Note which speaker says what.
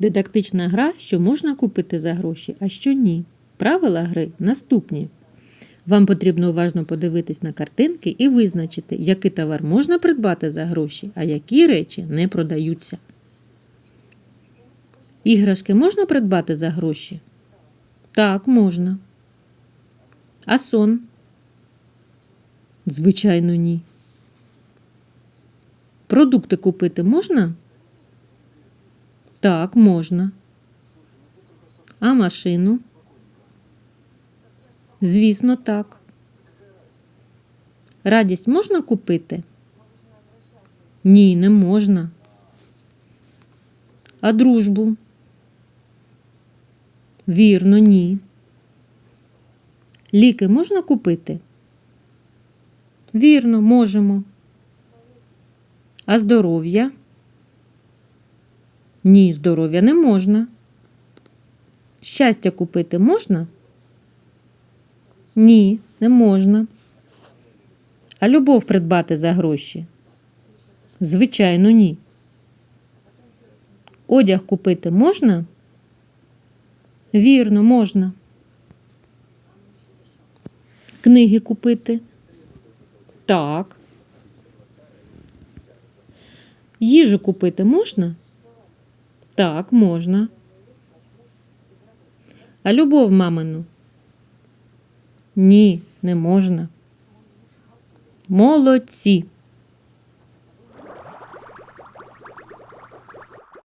Speaker 1: Дидактична гра, що можна купити за гроші, а що ні. Правила гри наступні. Вам потрібно уважно подивитись на картинки і визначити, який товар можна придбати за гроші, а які речі не продаються. Іграшки можна придбати за гроші? Так, можна. А сон? Звичайно, ні. Продукти купити можна? Так, можна. А машину? Звісно, так. Радість можна купити? Ні, не можна. А дружбу? Вірно, ні. Ліки можна купити? Вірно, можемо. А здоров'я? Ні, здоров'я не можна. Щастя купити можна? Ні, не можна. А любов придбати за гроші? Звичайно, ні. Одяг купити можна? Вірно, можна. Книги купити? Так. Їжу купити можна? Так, можна. А любов мамину? Ні, не можна. Молодці.